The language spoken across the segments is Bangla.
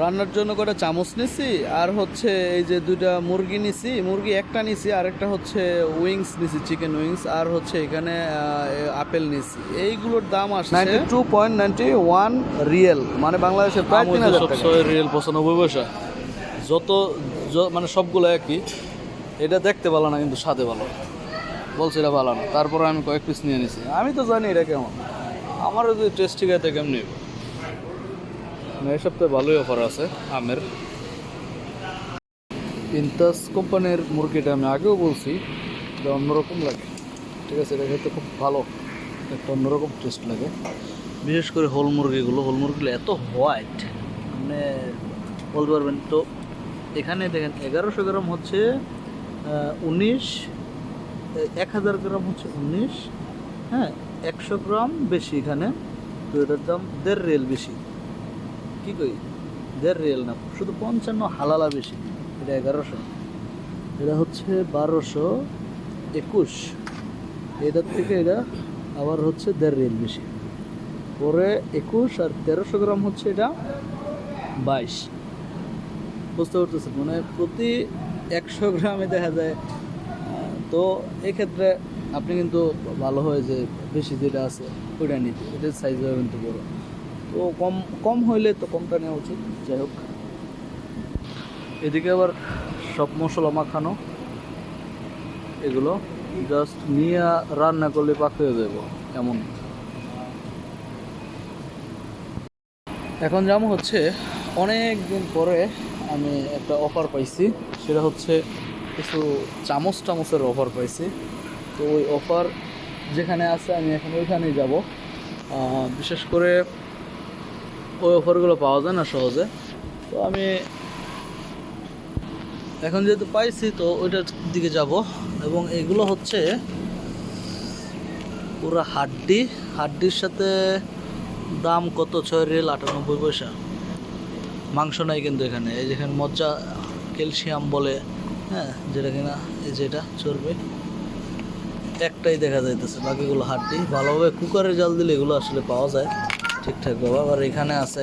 রান্নার জন্য কটা চামচ নিছি? আর হচ্ছে এই যে দুইটা মুরগি নিছি। মুরগি একটা নিছি আর একটা হচ্ছে উইংস নিছি চিকেন উইংস আর হচ্ছে এখানে আপেল নিছি। এইগুলোর দাম আসছে ninety two point ninety one riyal মানে বাংলাদেশে প্রায় তিন হাজার টাকা। রিয়েল পঁচানব্বই পয়সা। যত মানে সবগুলো একই। এটা দেখতে ভালো না কিন্তু স্বাদে ভালো। বলছে এটা ভালো না। তারপর আমি কয়েক পিস নিয়ে নিছি। আমি তো জানি এটা কেমন। আমারও যদি টেস্ট ঠিক আছে কেমনি মানে এই সপ্তাহে ভালোই অফার আছে, আমের। ইন্তাস কোম্পানির মুরগিটা আমি আগেও বলছি, এটা অন্যরকম লাগে। ঠিক আছে, এটা খেতে খুব ভালো, একটা অন্যরকম টেস্ট লাগে। বিশেষ করে হোল মুরগিগুলো হোল মুরগিগুলো এত হোয়াইট মানে বলতে পারবেন তো, এখানে দেখেন এগারোশো গ্রাম হচ্ছে উনিশ এক হাজার গ্রাম হচ্ছে উনিশ হ্যাঁ একশো গ্রাম বেশি এখানে, তো এটার দাম দেড় রেল বেশি। কি কই? দেড় রিয়েল না, শুধু পঞ্চান্ন হালালা বেশি। এটা এগারোশো। এটা হচ্ছে বারোশো একুশ। এটার থেকে এটা আবার হচ্ছে দেড় রিয়েল বেশি। পরে একুশ আর তেরোশো গ্রাম হচ্ছে এটা বাইশ। বুঝতে পারতেছেন? মানে প্রতি একশো গ্রামে দেখা যায় তো এক্ষেত্রে আপনি কিন্তু ভালো হয় যে বেশি যেটা আছে, ওইটা নিতে। এটার সাইজ হবে কিন্তু বড়। তো কম কম হইলে তো কমটা নেওয়া উচিত, যাই হোক। এদিকে আবার সব মশলা মাখানো। এগুলো জাস্ট নিয়ে রান্না করলে পাক হয়ে যাব এমন। এখন যেমন হচ্ছে, অনেক দিন পরে আমি একটা অফার পাইছি, সেটা হচ্ছে কিছু চামচ টামচের অফার পাইছি। তো ওই অফার যেখানে আছে আমি এখন ওইখানেই যাব। বিশেষ করে ওই অফারগুলো পাওয়া যায় না সহজে। তো আমি এখন যেহেতু পাইছি, তো ওইটার দিকে যাব। এবং এগুলো হচ্ছে পুরো হাড্ডি। হাড্ডির সাথে দাম কত? ছয় রেল আটানব্বই পয়সা। মাংস নাই কিন্তু এখানে। এই যেখানে মজ্জা ক্যালসিয়াম বলে হ্যাঁ যেটা কিনা, এই যেটা চর্বি। একটাই দেখা যাইতেছে, বাকিগুলো হাড্ডি। ভালোভাবে কুকারে জাল দিলে এগুলো আসলে পাওয়া যায়। ঠিকঠাকভাবে আবার এখানে আছে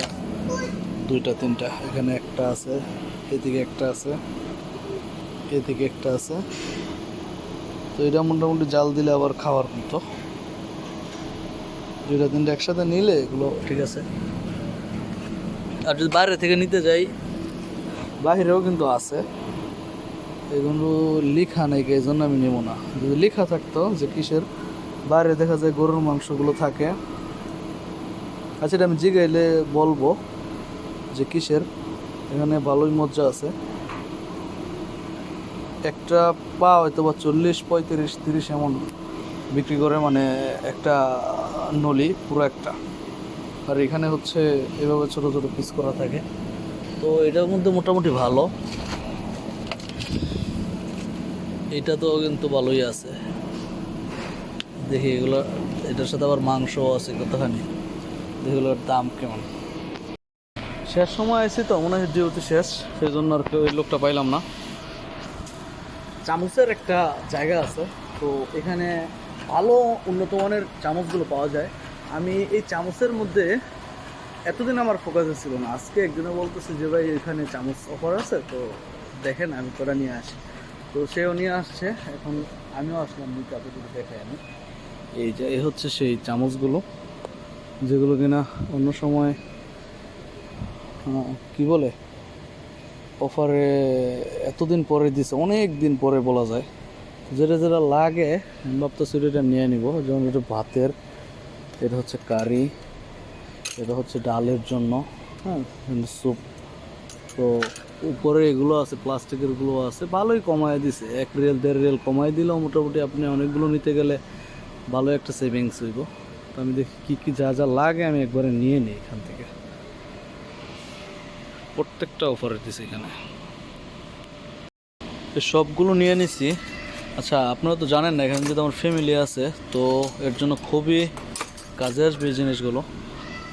দুইটা, তিনটা। এখানে একটা আছে, এদিকে একটা আছে, এদিকে একটা আছে। তো এটা মোটামুটি জাল দিলে আবার খাওয়ার মতো। দুইটা, তিনটা একসাথে নিলে এগুলো ঠিক আছে। আর যদি বাইরে থেকে নিতে যাই বাইরেও কিন্তু আছে। এগুলো লেখা নেই এই জন্য আমি নেব না। যদি লেখা থাকতো যে কিসের, বাইরে দেখা যায় গরুর মাংসগুলো থাকে। আচ্ছা এটা আমি জিগাইলে বলব যে কিসের? এখানে ভালোই মজ্জা আছে। একটা পা হয়তো বা চল্লিশ, পঁয়ত্রিশ, তিরিশ এমন বিক্রি করে মানে একটা নলি, পুরো একটা। আর এখানে হচ্ছে এভাবে ছোটো ছোটো পিস করা থাকে। তো এটার মধ্যে মোটামুটি ভালো। এটা তো কিন্তু ভালোই আছে। দেখি এগুলো এটার সাথে আবার মাংসও আছে কতখানি। এগুলোর দাম কেমন? শেষ সময় আছে তো মনে হয় যেহেতু শেষ সেই জন্য আর কি ওই লোকটা পাইলাম না। চামচের একটা জায়গা আছে তো এখানে ভালো উন্নত মানের চামচগুলো পাওয়া যায়। আমি এই চামচের মধ্যে এতদিন আমার ফোকাসে ছিল না। আজকে একজনে বলতেছে যে ভাই এখানে চামচ অফার আছে তো দেখেন আমি তোরা নিয়ে আসি। তো সেও নিয়ে আসছে এখন আমিও আসলাম নিতে আপনাদের দেখে আমি। এই যে এই হচ্ছে সেই চামচগুলো। যেগুলো কিনা অন্য সময় কি বলে, অফারে এতদিন পরে দিছে, অনেক দিন পরে বলা যায়। যেটা যেটা লাগে ভাবতেছি এটা নিয়ে নিব। যেমন এটা ভাতের, এটা হচ্ছে কারি, এটা হচ্ছে ডালের জন্য হ্যাঁ স্যুপ তো উপরে এগুলো আছে, প্লাস্টিকেরগুলো আছে, ভালোই কমায় দিছে। এক রেল দেড় রেল কমায় দিলেও মোটামুটি আপনি অনেকগুলো নিতে গেলে ভালো একটা সেভিংস হইব। তো আমি দেখি কী কী যা যা লাগে আমি একবারে নিয়ে নিই এখান থেকে। প্রত্যেকটা অফারে দিছে এখানে। সবগুলো নিয়ে নিছি। আচ্ছা আপনারা তো জানেন না, এখানে যদি আমার ফ্যামিলি আছে, তো এর জন্য খুবই কাজে আসবে জিনিসগুলো।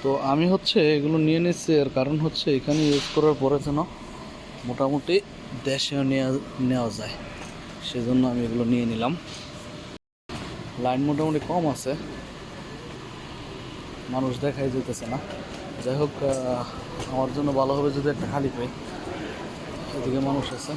তো আমি হচ্ছে এগুলো নিয়ে নিচ্ছি এর কারণ হচ্ছে এখানে ইউজ করার পরে যেন মোটামুটি দেশেও নেওয়া যায়। সেজন্য আমি এগুলো নিয়ে নিলাম। লাইন মোটামুটি কম আছে। মানুষ দেখাই যেতেছে না। যাই হোক আমার জন্য ভালো হবে যদি একটা খালি পাই। এদিকে মানুষ আছে।